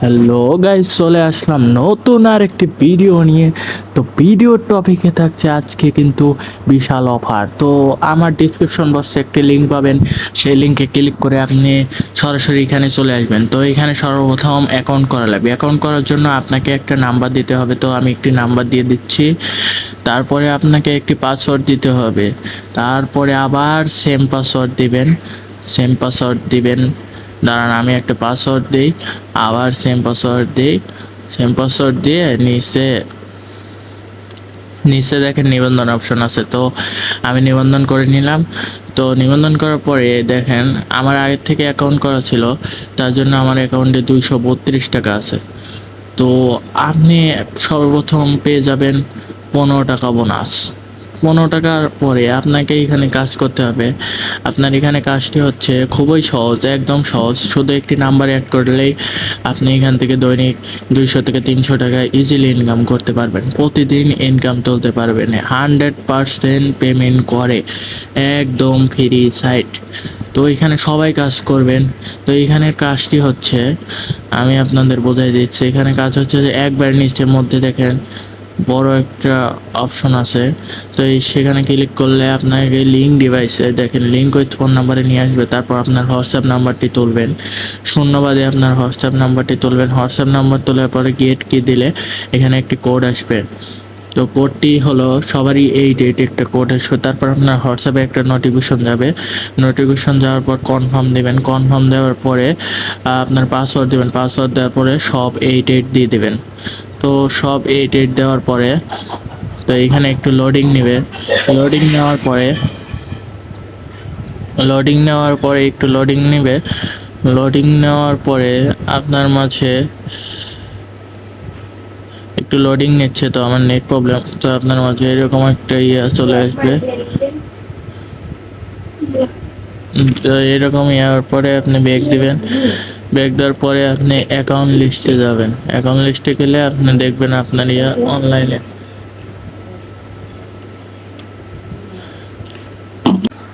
Hello guys চলে আসলাম নতুন আর একটি ভিডিও নিয়ে। তো ভিডিওর টপিকে থাকছে আজকে কিন্তু বিশাল অফার তো আমার ডিসক্রিপশন বক্সে একটি লিঙ্ক পাবেন। সেই লিঙ্কে ক্লিক করে আপনি সরাসরি এখানে চলে আসবেন। তো এখানে সর্বপ্রথম অ্যাকাউন্ট করা লাগবে। অ্যাকাউন্ট করার জন্য আপনাকে একটা নাম্বার দিতে হবে। তো আমি একটি নাম্বার দিয়ে দিচ্ছি। তারপরে আপনাকে একটি পাসওয়ার্ড দিতে হবে। তারপরে আবার সেম পাসওয়ার্ড দিবেন। সেম পাসওয়ার্ড দিবেন। দাঁড়ান, আমি একটা পাসওয়ার্ড দিই, আবার সেম পাসওয়ার্ড দিই। সেম পাসওয়ার্ড দিয়ে নিচে নিচে দেখেন নিবন্ধন অপশন আছে। তো আমি নিবন্ধন করে নিলাম। তো নিবন্ধন করার পরে দেখেন, আমার আগের থেকে অ্যাকাউন্ট করা ছিল, তার জন্য আমার অ্যাকাউন্টে দুইশো বত্রিশ টাকা আছে। তো আপনি সর্বপ্রথম পেয়ে যাবেন পনেরো টাকা বোনাস পনেরো টাকার পরে আপনাকে এখানে কাজ করতে হবে। আপনার এখানে কাজটি হচ্ছে খুবই সহজ, একদম সহজ। শুধু একটি নাম্বার অ্যাড করলেই আপনি এখান থেকে দৈনিক দুইশো থেকে তিনশো টাকা ইজিলি ইনকাম করতে পারবেন। প্রতিদিন ইনকাম তুলতে পারবেন। হান্ড্রেড পারসেন্ট পেমেন্ট করে একদম ফ্রি সাইট তো এখানে সবাই কাজ করবেন। তো এইখানের কাজটি হচ্ছে, আমি আপনাদের বোঝাই দিচ্ছি, এখানে কাজ হচ্ছে যে একবার নিচের মধ্যে দেখেন বড় একটা অপশন আছে। তো এই সেখানে ক্লিক করলে আপনাকে লিঙ্ক ডিভাইসে দেখেন লিঙ্ক ওই ফোন নাম্বারে নিয়ে আসবে, তারপর আপনার হোয়াটসঅ্যাপ নাম্বারটি তুলবেন। শূন্যবাদে আপনার হোয়াটসঅ্যাপ নাম্বারটি তুলবেন। হোয়াটসঅ্যাপ নাম্বার তোলার পরে গেট কি দিলে এখানে একটি কোড আসবে। তো কোডটি হলো সবারই এই ডেট একটা কোড আসবে, তারপর আপনার হোয়াটসঅ্যাপে একটা নোটিফিকেশন যাবে। নোটিফিকেশন যাওয়ার পর কনফার্ম দেবেন। কনফার্ম দেওয়ার পরে আপনার পাসওয়ার্ড দেবেন। পাসওয়ার্ড দেওয়ার পরে সব এই ডেট দিয়ে দেবেন। তো সব এই ডেট দেওয়ার পরে তো এখানে একটু লোডিং নেবে। লোডিং নেওয়ার পরে লোডিং নেওয়ার পরে একটু লোডিং নেবে। লোডিং নেওয়ার পরে আপনার মাঝে একটু লোডিং নিচ্ছে তো আমার নেট প্রবলেম তো আপনার মাঝে এরকম একটা ইয়ে চলে আসবে। তো এরকম ইয়ার পরে আপনি ব্যাগ দিবেন। ব্যাগ দেওয়ার পরে আপনি অ্যাকাউন্ট লিস্টে যাবেন। অ্যাকাউন্ট লিস্টে গেলে আপনি দেখবেন আপনার ইয়ে অনলাইনে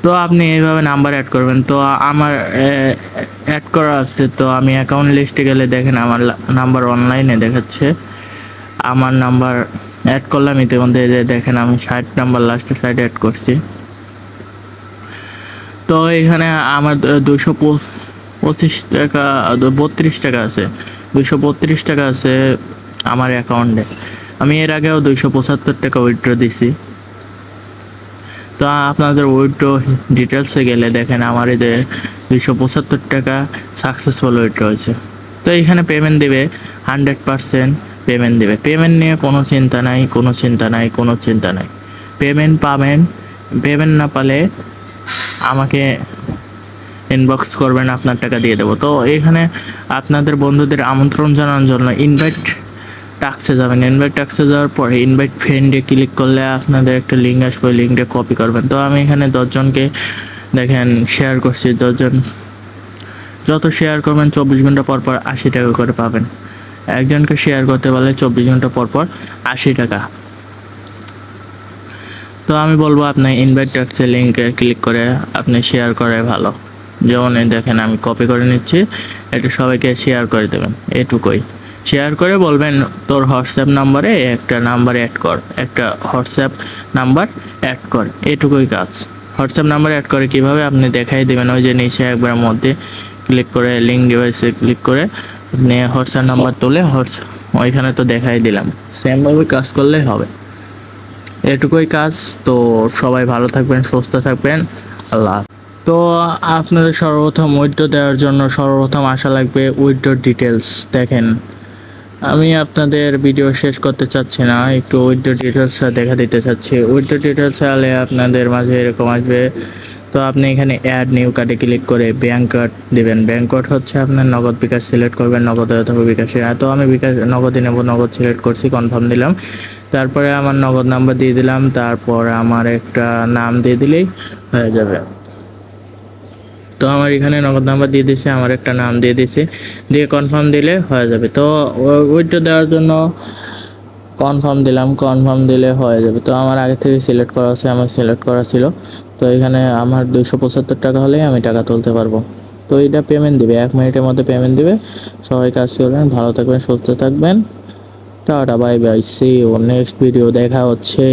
তো আপনি এইভাবে নাম্বার অ্যাড করবেন। তো আমার অ্যাড করা আছে। তো আমি অ্যাকাউন্ট লিস্টে গেলে দেখেন আমার নাম্বার অনলাইনে দেখাচ্ছে। আমার নাম্বার অ্যাড করলাম, ইতিমধ্যে দেখেন আমি ষাট নাম্বার লাস্টের সাইডে অ্যাড করছি। তো এখানে আমার দুশো পঁচিশ টাকা বত্রিশ টাকা আছে। দুশো বত্রিশ টাকা আছে আমার অ্যাকাউন্টে আমি এর আগেও দুইশো পঁচাত্তর টাকা উইথড্র দিছি তো আপনাদের উইথড্র ডিটেলসে গেলে দেখেন আমার যে দুইশো পঁচাত্তর টাকা সাকসেসফুল উইথড্র হয়েছে। তো এখানে পেমেন্ট দেবে হান্ড্রেড পারসেন্ট পেমেন্ট দেবে। পেমেন্ট নিয়ে কোনো চিন্তা নাই, কোনো চিন্তা নাই, কোনো চিন্তা নাই। পেমেন্ট পাবেন। পেমেন্ট না পালে আমাকে ইনবক্স করবেন, আপনার টাকা দিয়ে দেবো। তো এখানে আপনাদের বন্ধুদের আমন্ত্রণ জানানোর জন্য ইনভাইট টাক্সে যাবেন। ইনভাইট টাক্সে যাওয়ার পরে ইনভাইট ফ্রেন্ডে ক্লিক করলে আপনাদের একটা লিঙ্ক আসবে, ওই লিঙ্কটা কপি করবেন। তো আমি এখানে দশজনকে দেখেন শেয়ার করছি, দশজন যত শেয়ার করবেন চব্বিশ ঘণ্টা পর পর আশি টাকা করে পাবেন। একজনকে শেয়ার করতে পারলে চব্বিশ ঘণ্টা পর পর আশি টাকা। তো আমি বলব আপনি ইনভাইট টাক্সের লিঙ্কে ক্লিক করে আপনি শেয়ার করে ভালো। যেমন দেখেন, আমি কপি করে নিচ্ছি। এটা সবাইকে শেয়ার করে দেবেন, এটুকুই। শেয়ার করে বলবেন, তোর হোয়াটসঅ্যাপ নাম্বারে একটা নাম্বার অ্যাড কর, একটা হোয়াটসঅ্যাপ নাম্বার অ্যাড কর। এটুকুই কাজ। হোয়াটসঅ্যাপ নাম্বার অ্যাড করে কীভাবে আপনি দেখাই দেবেন? ওই যে নিচে একবার মধ্যে ক্লিক করে লিঙ্ক ডিভাইসে ক্লিক করে আপনি হোয়াটসঅ্যাপ নাম্বার তুলে হোয়াটসঅ্যাপ ওইখানে তো দেখাই দিলাম। সেমভাবে কাজ করলেই হবে। এটুকুই কাজ। তো সবাই ভালো থাকবেন, সুস্থ থাকবেন। আল্লাহ। তো আপনাদের সর্বপ্রথম উইথড্র দেওয়ার জন্য সর্বপ্রথম আসা লাগবে উইথড্র ডিটেলস দেখেন। আমি আপনাদের ভিডিও শেষ করতে চাচ্ছি না, একটু উইথড্র ডিটেলসটা দেখা দিতে চাচ্ছি। উইথড্র ডিটেলস হলে আপনাদের মাঝে এরকম আসবে, তো আপনি এখানে অ্যাড নিউ কার্ডে ক্লিক করে ব্যাঙ্ক কার্ড দেবেন। ব্যাঙ্ক কার্ড হচ্ছে আপনার নগদ বিকাশ সিলেক্ট করবেন, নগদ অথবা বিকাশে। তো আমি বিকাশ নগদই নেব, নগদ সিলেক্ট করছি কনফার্ম দিলাম। তারপরে আমার নগদ নাম্বার দিয়ে দিলাম, তারপর আমার একটা নাম দিয়ে দিলেই হয়ে যাবে। তো আমার এখানে নগদ নাম্বার দিয়ে দিয়েছে, আমার একটা নাম দিয়ে দিয়েছে, দিয়ে কনফার্ম দিলে হয়ে যাবে। তো ওইটা দেওয়ার জন্য কনফার্ম দিলাম কনফার্ম দিলে হয়ে যাবে। তো আমার আগে থেকে সিলেক্ট করা আছে, আমার সিলেক্ট করা ছিল। তো এখানে আমার দুইশো পঁচাত্তর টাকা হলেই আমি টাকা তুলতে পারব। তো এটা পেমেন্ট দিবে, এক মিনিটের মধ্যে পেমেন্ট দিবে। সবাই কাজ করবেন, ভালো থাকবেন, সুস্থ থাকবেন। Tata bye bye see you next video দেখা হচ্ছে।